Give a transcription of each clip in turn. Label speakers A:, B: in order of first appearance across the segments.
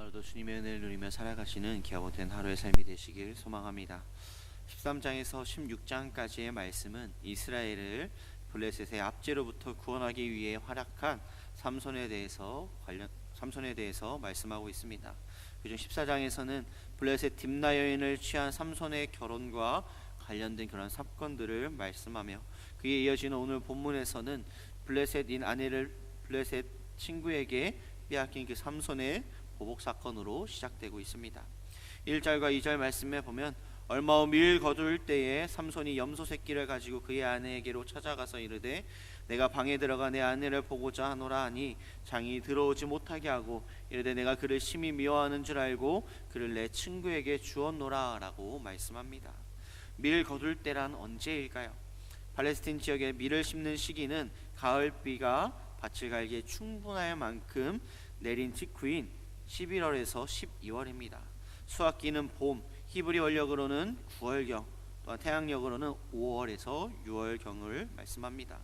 A: 오늘도 주님의 은혜를 누리며 살아가시는 기아못된 하루의 삶이 되시길 소망합니다. 13장에서 16장까지의 말씀은 이스라엘을 블레셋의 압제로부터 구원하기 위해 활약한 삼손에 대해서 관련 삼손에 대해서 말씀하고 있습니다. 그중 14장에서는 블레셋 딥나 여인을 취한 삼손의 결혼과 관련된 그런 사건들을 말씀하며 그에 이어지는 오늘 본문에서는 블레셋인 아내를 블레셋 친구에게 빼앗긴 그 삼손의 보복 사건으로 시작되고 있습니다. 1절과 2절 말씀에 보면 얼마 후 밀 거둘 때에 삼손이 염소 새끼를 가지고 그의 아내에게로 찾아가서 이르되 내가 방에 들어가 내 아내를 보고자 하노라 하니 장이 들어오지 못하게 하고 이르되 내가 그를 심히 미워하는 줄 알고 그를 내 친구에게 주었노라라고 말씀합니다. 밀 거둘 때란 언제일까요? 팔레스틴 지역에 밀을 심는 시기는 가을비가 밭을 갈기에 충분할 만큼 내린 직후인 11월에서 12월입니다. 수학기는 봄, 히브리 원력으로는 9월경, 또한 태양력으로는 5월에서 6월경을 말씀합니다.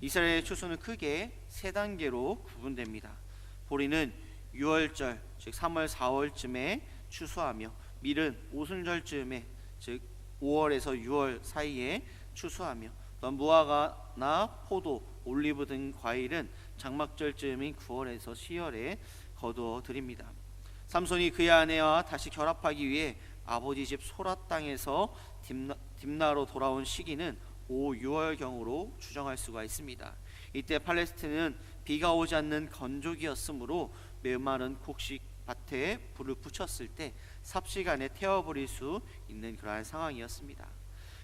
A: 이스라엘의 추수는 크게 세 단계로 구분됩니다. 보리는 6월절, 즉 3월 4월쯤에 추수하며 밀은 오순절쯤에 즉 5월에서 6월 사이에 추수하며 또 무화과나 포도, 올리브 등 과일은 장막절쯤인 9월에서 10월에 거두어 드립니다. 삼손이 그의 아내와 다시 결합하기 위해 아버지 집 소라 땅에서 딥나, 딥나로 돌아온 시기는 5, 6월 경으로 추정할 수가 있습니다. 이때 팔레스틴은 비가 오지 않는 건조기였으므로 메마른 곡식 밭에 불을 붙였을 때 삽시간에 태워버릴 수 있는 그러한 상황이었습니다.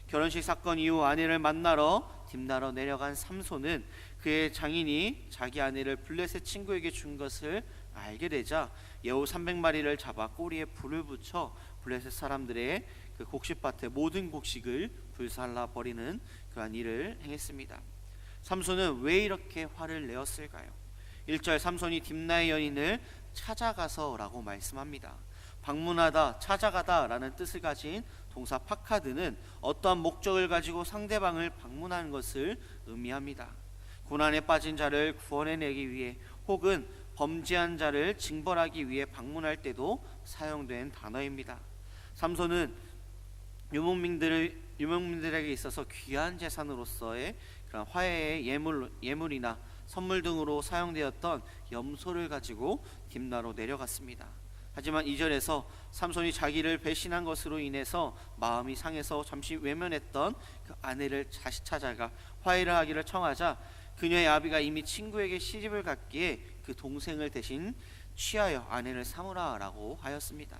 A: 결혼식 사건 이후 아내를 만나러 딥나로 내려간 삼손은 그의 장인이 자기 아내를 블레셋 친구에게 준 것을 알게 되자 여우 300마리를 잡아 꼬리에 불을 붙여 블레셋 사람들의 그 곡식밭의 모든 곡식을 불살라 버리는 그러한 일을 행했습니다. 삼손은 왜 이렇게 화를 내었을까요? 1절 삼손이 딥나의 연인을 찾아가서라고 말씀합니다. 방문하다, 찾아가다라는 뜻을 가진 동사 파카드는 어떠한 목적을 가지고 상대방을 방문하는 것을 의미합니다. 고난에 빠진 자를 구원해내기 위해 혹은 범죄한 자를 징벌하기 위해 방문할 때도 사용된 단어입니다. 삼손은 유목민들을 유목민들에게 있어서 귀한 재산으로서의 그런 화해의 예물 예물이나 선물 등으로 사용되었던 염소를 가지고 딥나로 내려갔습니다. 하지만 이절에서 삼손이 자기를 배신한 것으로 인해서 마음이 상해서 잠시 외면했던 그 아내를 다시 찾아가 화해를 하기를 청하자 그녀의 아비가 이미 친구에게 시집을 갔기에 그 동생을 대신 취하여 아내를 삼으라라고 하였습니다.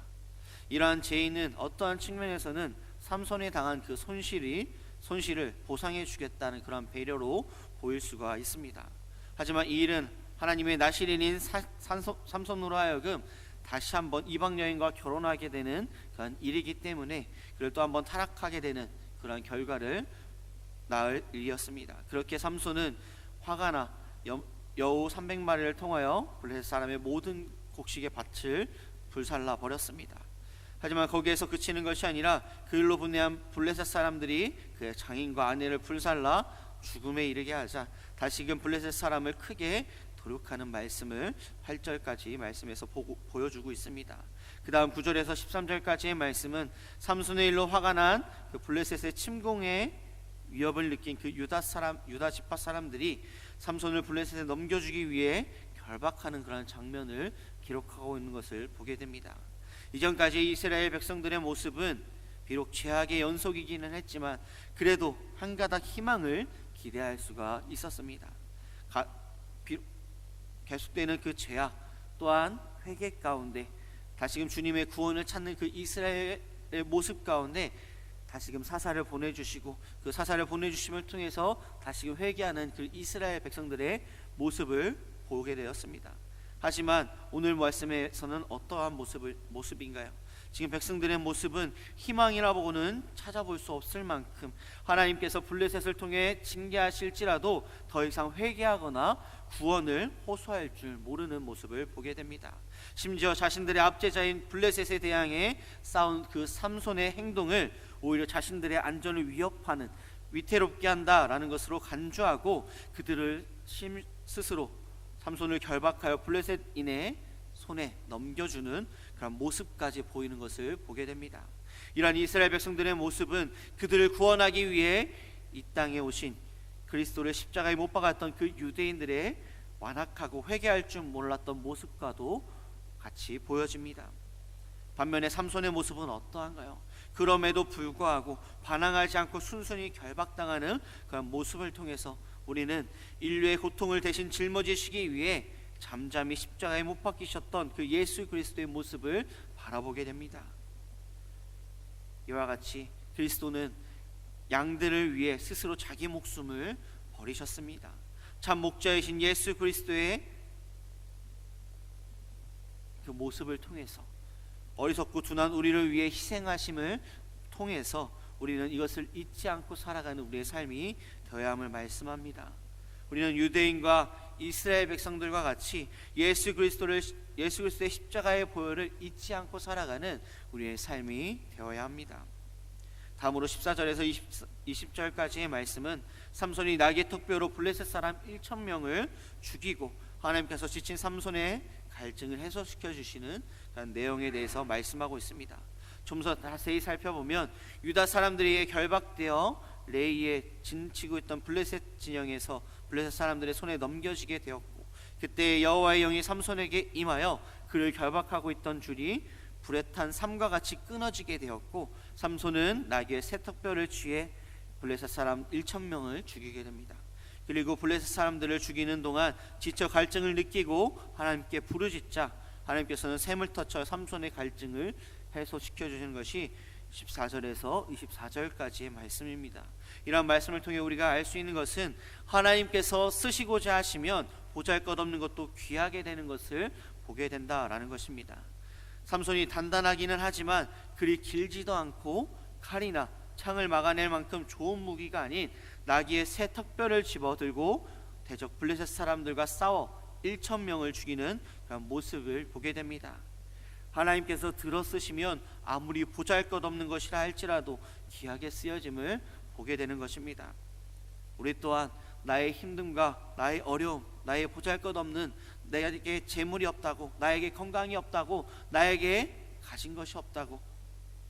A: 이러한 죄인은 어떠한 측면에서는 삼손에 당한 그 손실이 손실을 보상해 주겠다는 그런 배려로 보일 수가 있습니다. 하지만 이 일은 하나님의 나시린인 삼손으로 하여금 다시 한번 이방 여인과 결혼하게 되는 그런 일이기 때문에 그를 또 한번 타락하게 되는 그런 결과를 낳을 일이었습니다. 그렇게 삼손은 화가 나 여, 여우 300마리를 통하여 블레셋 사람의 모든 곡식의 밭을 불살라 버렸습니다. 하지만 거기에서 그치는 것이 아니라 그 일로 분해한 블레셋 사람들이 그의 장인과 아내를 불살라 죽음에 이르게 하자 다시금 블레셋 사람을 크게 도륙하는 말씀을 8절까지 말씀에서 보고, 보여주고 있습니다. 그 다음 9절에서 13절까지의 말씀은 삼손의 일로 화가 난 그 블레셋의 침공에 위협을 느낀 그 유다 사람 유다 지파 사람들이 삼손을 블레셋에 넘겨주기 위해 결박하는 그런 장면을 기록하고 있는 것을 보게 됩니다. 이전까지 이스라엘 백성들의 모습은 비록 죄악의 연속이기는 했지만 그래도 한 가닥 희망을 기대할 수가 있었습니다. 가, 비록 계속되는 그 죄악 또한 회개 가운데 다시금 주님의 구원을 찾는 그 이스라엘의 모습 가운데 다시금 사사를 보내주시고 그 사사를 보내주심을 통해서 다시금 회개하는 그 이스라엘 백성들의 모습을 보게 되었습니다. 하지만 오늘 말씀에서는 어떠한 모습을 모습인가요? 지금 백성들의 모습은 희망이라고는 찾아볼 수 없을 만큼 하나님께서 블레셋을 통해 징계하실지라도 더 이상 회개하거나 구원을 호소할 줄 모르는 모습을 보게 됩니다. 심지어 자신들의 압제자인 블레셋에 대항해 싸운 그 삼손의 행동을 오히려 자신들의 안전을 위협하는 위태롭게 한다라는 것으로 간주하고 그들을 심, 스스로 삼손을 결박하여 블레셋인의 손에 넘겨주는 그런 모습까지 보이는 것을 보게 됩니다. 이러한 이스라엘 백성들의 모습은 그들을 구원하기 위해 이 땅에 오신 그리스도를 십자가에 못 박았던 그 유대인들의 완악하고 회개할 줄 몰랐던 모습과도 같이 보여집니다. 반면에 삼손의 모습은 어떠한가요? 그럼에도 불구하고 반항하지 않고 순순히 결박당하는 그런 모습을 통해서 우리는 인류의 고통을 대신 짊어지시기 위해 잠잠히 십자가에 못 박히셨던 그 예수 그리스도의 모습을 바라보게 됩니다. 이와 같이 그리스도는 양들을 위해 스스로 자기 목숨을 버리셨습니다. 참 목자이신 예수 그리스도의 그 모습을 통해서 어리석고 둔한 우리를 위해 희생하심을 통해서 우리는 이것을 잊지 않고 살아가는 우리의 삶이 되어야 함을 말씀합니다. 우리는 유대인과 이스라엘 백성들과 같이 예수 그리스도를 예수 그리스도의 십자가의 보혈을 잊지 않고 살아가는 우리의 삶이 되어야 합니다. 다음으로 14절에서 20, 절까지의 말씀은 삼손이 나귀 특별로 블레셋 사람 1천 명을 죽이고 하나님께서 지친 삼손의 갈증을 해소시켜 주시는 내용에 대해서 말씀하고 있습니다. 좀 더 자세히 살펴보면 유다 사람들이 결박되어 레이에 진치고 있던 블레셋 진영에서 블레셋 사람들의 손에 넘겨지게 되었고 그때 여호와의 영이 삼손에게 임하여 그를 결박하고 있던 줄이 불에 탄 삼과 같이 끊어지게 되었고 삼손은 나귀의 세턱뼈를 취해 블레셋 사람 1천 명을 죽이게 됩니다. 그리고 블레셋 사람들을 죽이는 동안 지쳐 갈증을 느끼고 하나님께 부르짖자 하나님께서는 샘을 터쳐 삼손의 갈증을 해소시켜 주시는 것이 14절에서 24절까지의 말씀입니다. 이러한 말씀을 통해 우리가 알 수 있는 것은 하나님께서 쓰시고자 하시면 보잘것없는 것도 귀하게 되는 것을 보게 된다라는 것입니다. 삼손이 단단하기는 하지만 그리 길지도 않고 칼이나 창을 막아낼 만큼 좋은 무기가 아닌 나귀의 새 턱뼈를 집어들고 대적 블레셋 사람들과 싸워 1천 명을 죽이는 그런 모습을 보게 됩니다. 하나님께서 들어 쓰시면 아무리 보잘것없는 것이라 할지라도 귀하게 쓰여짐을 보게 되는 것입니다. 우리 또한 나의 힘듦과 나의 어려움, 나의 보잘것없는 내게 재물이 없다고, 나에게 건강이 없다고, 나에게 가진 것이 없다고,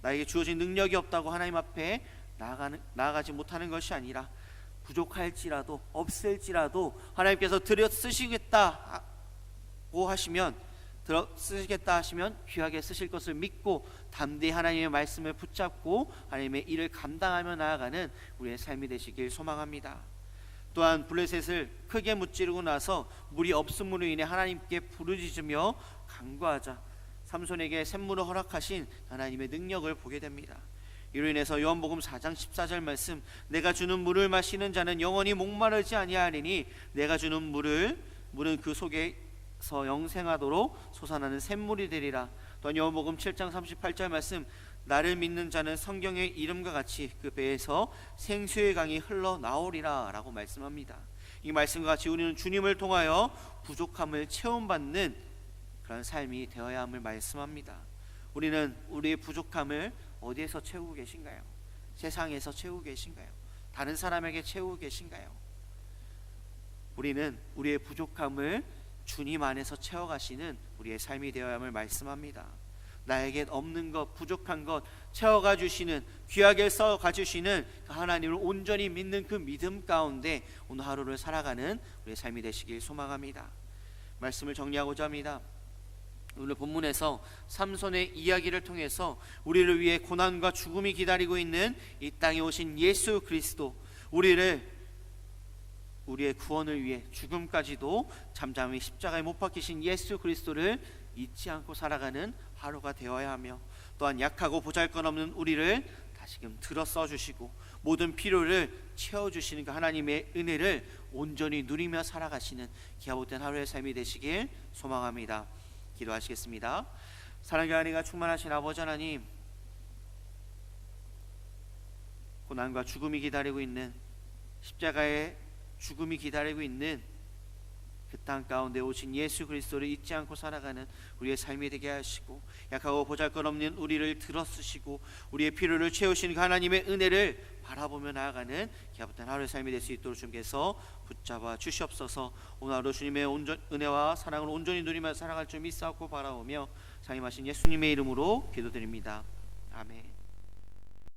A: 나에게 주어진 능력이 없다고 하나님 앞에 나아가는, 나아가지 못하는 것이 아니라 부족할지라도 없을지라도 하나님께서 들여 쓰시겠다고 하시면 들어 쓰시겠다 하시면 귀하게 쓰실 것을 믿고 담대히 하나님의 말씀을 붙잡고 하나님의 일을 감당하며 나아가는 우리의 삶이 되시길 소망합니다. 또한 블레셋을 크게 무찌르고 나서 물이 없음으로 인해 하나님께 부르짖으며 간구하자 삼손에게 샘물을 허락하신 하나님의 능력을 보게 됩니다. 이로 인해서 요한복음 4장 14절 말씀 내가 주는 물을 마시는 자는 영원히 목마르지 아니하리니 내가 주는 물을 물은 그 속에 서 영생하도록 솟아나는 샘물이 되리라. 또한 요한복음 7장 38절 말씀 나를 믿는 자는 성경의 이름과 같이 그 배에서 생수의 강이 흘러 나오리라라고 말씀합니다. 이 말씀과 같이 우리는 주님을 통하여 부족함을 체험받는 그런 삶이 되어야 함을 말씀합니다. 우리는 우리의 부족함을 어디에서 채우고 계신가요? 세상에서 채우고 계신가요? 다른 사람에게 채우고 계신가요? 우리는 우리의 부족함을 주님 안에서 채워가시는 우리의 삶이 되어야 함을 말씀합니다. 나에게 없는 것, 부족한 것 채워가 주시는 귀하게 써 가 주시는 그 하나님을 온전히 믿는 그 믿음 가운데 오늘 하루를 살아가는 우리의 삶이 되시길 소망합니다. 말씀을 정리하고자 합니다. 오늘 본문에서 삼손의 이야기를 통해서 우리를 위해 고난과 죽음이 기다리고 있는 이 땅에 오신 예수 그리스도 우리를 우리의 구원을 위해 죽음까지도 잠잠히 십자가에 못 박히신 예수 그리스도를 잊지 않고 살아가는 하루가 되어야 하며 또한 약하고 보잘것없는 우리를 다시금 들어 써 주시고 모든 필요를 채워 주시는 그 하나님의 은혜를 온전히 누리며 살아가시는 기아못된 하루의 삶이 되시길 소망합니다. 기도하시겠습니다. 사랑과 은혜가 충만하신 아버지 하나님 고난과 죽음이 기다리고 있는 십자가의 죽음이 기다리고 있는 그 땅 가운데 오신 예수 그리스도를 잊지 않고 살아가는 우리의 삶이 되게 하시고 약하고 보잘것없는 우리를 들어쓰시고 우리의 필요를 채우신 그 하나님의 은혜를 바라보며 나아가는 기아부터 하루의 삶이 될 수 있도록 주님께서 붙잡아 주시옵소서. 오늘 하루 주님의 온전, 은혜와 사랑을 온전히 누리며 살아갈 줄 믿사옵고 바라오며 상임하신 예수님의 이름으로 기도드립니다. 아멘